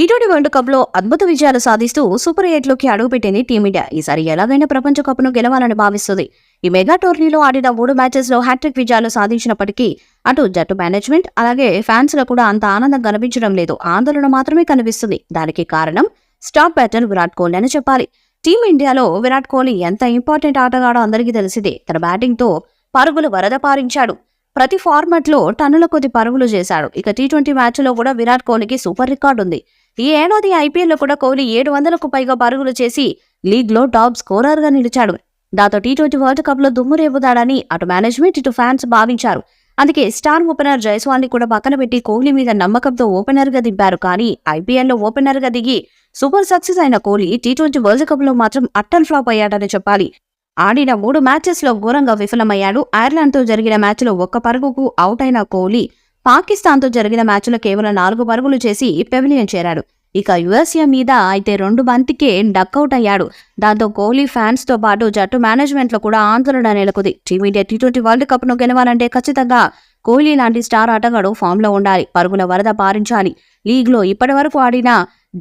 Tea twenty World కప్లో అద్భుత విజయాలు సాధిస్తూ సూపర్ ఎయిట్లోకి అడుగుపెట్టింది టీమిండియా. ఈసారి ఎలాగైనా ప్రపంచ కప్ను గెలవాలని భావిస్తుంది. ఈ మెగా టోర్నీలో ఆడిన మూడు మ్యాచెస్లో హ్యాట్రిక్ విజయాలు సాధించినప్పటికీ అటు జట్టు మేనేజ్మెంట్ అలాగే ఫ్యాన్స్లో కూడా అంత ఆనందం కనిపించడం లేదు. ఆందోళన మాత్రమే కనిపిస్తుంది. దానికి కారణం స్టాప్ బ్యాటర్ విరాట్ కోహ్లీ అని చెప్పాలి. టీమిండియాలో విరాట్ కోహ్లీ ఎంత ఇంపార్టెంట్ ఆటగాడో అందరికీ తెలిసిందే. తన బ్యాటింగ్తో పరుగులు వరద పారించాడు. ప్రతి ఫార్మాట్లో టన్నుల కొద్ది పరుగులు చేశాడు. ఇక టీ ట్వంటీ మ్యాచ్లో కూడా విరాట్ కోహ్లీకి సూపర్ రికార్డు ఉంది ఈ ఏడాది ఐపీఎల్లో కూడా కోహ్లీ ఏడు వందలకు పైగా పరుగులు చేసి లీగ్లో టాప్ స్కోరర్గా నిలిచాడు. దాంతో టీ ట్వంటీ వరల్డ్ కప్లో దుమ్ము రేపుతాడని అటు మేనేజ్మెంట్ ఇటు ఫ్యాన్స్ భావించారు. అందుకే స్టార్ ఓపెనర్ జైస్వాల్ని కూడా పక్కన పెట్టి కోహ్లీ మీద నమ్మకంతో ఓపెనర్గా దింపారు. కానీ ఐపీఎల్లో ఓపెనర్గా దిగి సూపర్ సక్సెస్ అయిన కోహ్లీ టీ ట్వంటీ వరల్డ్ కప్లో మాత్రం అట్టల్ ఫ్లాప్ అయ్యాడని చెప్పాలి. ఆడిన మూడు మ్యాచెస్లో ఘోరంగా విఫలమయ్యాడు. ఐర్లాండ్తో జరిగిన మ్యాచ్లో ఒక్క పరుగుకు అవుట్ అయిన కోహ్లీ పాకిస్తాన్తో జరిగిన మ్యాచ్లో కేవలం నాలుగు పరుగులు చేసి పెవిలియన్ చేరాడు. ఇక యుఎస్ఏ మీద అయితే రెండు బంతికే డక్అవుట్ అయ్యాడు. దాంతో కోహ్లీ ఫ్యాన్స్తో పాటు జట్టు మేనేజ్మెంట్లో కూడా ఆందోళన నెలకొంది. Team India T twenty world కప్ను గెలవాలంటే ఖచ్చితంగా కోహ్లీ లాంటి స్టార్ ఆటగాడు ఫామ్లో ఉండాలి. పరుగుల వరద పారించాలి. లీగ్లో ఇప్పటి వరకు ఆడిన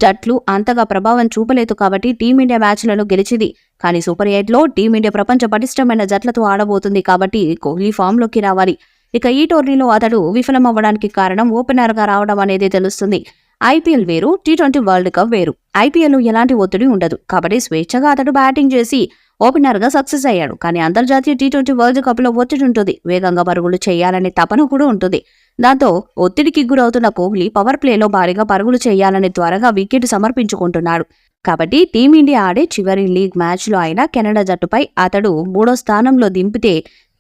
జట్లు అంతగా ప్రభావం చూపలేదు కాబట్టి టీమిండియా మ్యాచ్లను గెలిచింది. కానీ సూపర్ ఎయిట్లో టీమిండియా ప్రపంచ పటిష్టమైన జట్లతో ఆడబోతుంది కాబట్టి కోహ్లీ ఫామ్లోకి రావాలి. ఇక ఈ టోర్నీలో అతడు విఫలమవ్వడానికి కారణం ఓపెనర్గా రావడం అనేది తెలుస్తుంది. ఐపీఎల్ వేరు టీ ట్వంటీ వరల్డ్ కప్ వేరు. ఐపీఎల్ ఎలాంటి ఒత్తిడి ఉండదు. కాబట్టి స్వేచ్ఛగా అతడు బ్యాటింగ్ చేసి ఓపెనర్గా సక్సెస్ అయ్యాడు. కానీ అంతర్జాతీయ టీ ట్వంటీ వరల్డ్ కప్లో ఒత్తిడి ఉంటుంది. వేగంగా పరుగులు చేయాలనే తపన కూడా ఉంటుంది. దాంతో ఒత్తిడికి గురవుతున్న కోహ్లీ పవర్ ప్లేలో భారీగా పరుగులు చేయాలని త్వరగా వికెట్ సమర్పించుకుంటున్నాడు. కాబట్టి టీమిండియా ఆడే చివరి లీగ్ మ్యాచ్లో అయినా కెనడా జట్టుపై అతడు మూడో స్థానంలో దింపితే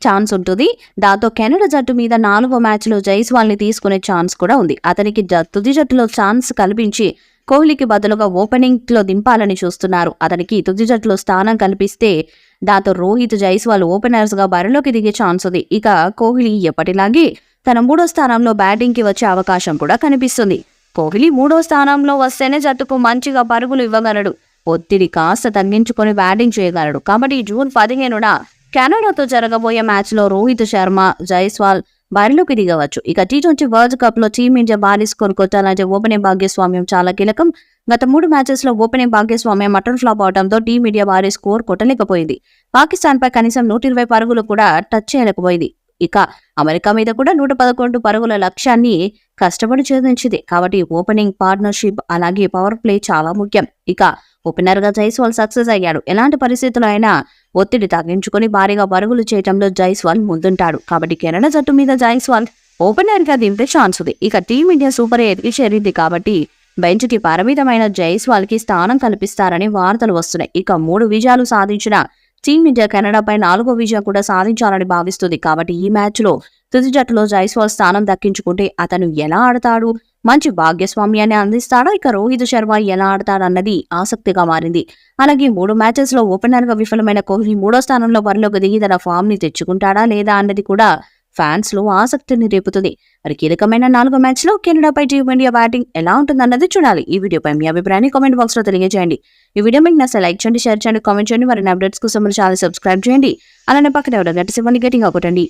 ఛాన్స్ ఉంటుంది. దాంతో కెనడా జట్టు మీద నాలుగో మ్యాచ్లో జైస్వాల్ని తీసుకునే ఛాన్స్ కూడా ఉంది. అతనికి జ- తుది జట్టులో ఛాన్స్ కల్పించి కోహ్లీకి బదులుగా ఓపెనింగ్లో దింపాలని చూస్తున్నారు. అతనికి తుది జట్టులో స్థానం కల్పిస్తే దాంతో రోహిత్ జైస్వాల్ ఓపెనర్స్గా బరిలోకి దిగే ఛాన్స్ ఉంది. ఇక కోహ్లీ ఎప్పటిలాగే తన మూడో స్థానంలో బ్యాటింగ్కి వచ్చే అవకాశం కూడా కనిపిస్తుంది. కోహ్లీ మూడో స్థానంలో వస్తేనే జట్టుకు మంచిగా పరుగులు ఇవ్వగలడు. ఒత్తిడి కాస్త తగ్గించుకొని బ్యాటింగ్ చేయగలడు. కాబట్టి జూన్ పదిహేనున కెనడాతో జరగబోయే మ్యాచ్లో రోహిత్ శర్మ జైస్వాల్ బరిలోకి దిగవచ్చు. ఇక టీ ట్వంటీ వరల్డ్ కప్లో టీమిండియా భారీ స్కోర్ కొట్టాలంటే ఓపెనింగ్ భాగ్యస్వామ్యం చాలా కీలకం. గత మూడు మ్యాచెస్లో ఓపెనింగ్ భాగ్యస్వామ్యం మటన్ ఫ్లాప్ అవడంతో టీమిండియా భారీ స్కోర్ కొట్టలేకపోయింది. పాకిస్తాన్ పై కనీసం నూట ఇరవై పరుగులు కూడా టచ్ చేయలేకపోయింది. ఇక అమెరికా మీద కూడా నూట పదకొండు పరుగుల లక్ష్యాన్ని కష్టపడి ఛేదించింది. కాబట్టి ఓపెనింగ్ పార్ట్నర్షిప్ అలాగే పవర్ ప్లే చాలా ముఖ్యం. ఇక ఓపెనర్గా జైస్వాల్ సక్సెస్ అయ్యాడు. ఎలాంటి పరిస్థితుల్లో అయినా ఒత్తిడి తగ్గించుకుని భారీగా పరుగులు చేయడంలో జైస్వాల్ ముందుంటాడు. కాబట్టి కెనడా జట్టు మీద జైస్వాల్ ఓపెనర్గా దింపే ఛాన్స్ ఉంది. ఇక టీమిండియా సూపర్ ఎయిట్కి చేరింది కాబట్టి బెంచ్కి పరిమితమైన జైస్వాల్కి స్థానం కల్పిస్తారని వార్తలు వస్తున్నాయి. ఇక మూడు విజయాలు సాధించిన టీమిండియా కెనడాపై నాలుగో విజయం కూడా సాధించాలని భావిస్తుంది. కాబట్టి ఈ మ్యాచ్లో తుది జట్టులో జైస్వాల్ స్థానం దక్కించుకుంటే అతను ఎలా ఆడతాడు? మంచి భాగ్యస్వామ్యాన్ని అందిస్తాడా? ఇక రోహిత్ శర్మ ఎలా ఆడతాడన్నది ఆసక్తిగా మారింది. అలాగే మూడు మ్యాచెస్లో ఓపెనర్గా విఫలమైన కోహ్లీ మూడో స్థానంలో బరిలోకి దిగి తన ఫామ్ని తెచ్చుకుంటాడా లేదా అన్నది కూడా ఫ్యాన్స్లో ఆసక్తిని రేపుతుంది. మరి కీలకమైన నాలుగో మ్యాచ్లో కెనడాపై టీమిండియా బ్యాటింగ్ ఎలా ఉంటుందన్నది చూడాలి. ఈ వీడియోపై మీ అభిప్రాయాన్ని కామెంట్ బాక్స్లో తెలియజేయండి. ఈ వీడియో మీకు నచ్చే లైక్ చేయండి షేర్ చేయండి కామెంట్ చేయండి. మరిన్ని అప్డేట్స్ కోసం ఛానల్ సబ్స్క్రైబ్ చేయండి. అలానే పక్కన ఎవరో గట్టి సిబ్బంది గట్టిగా కొట్టండి.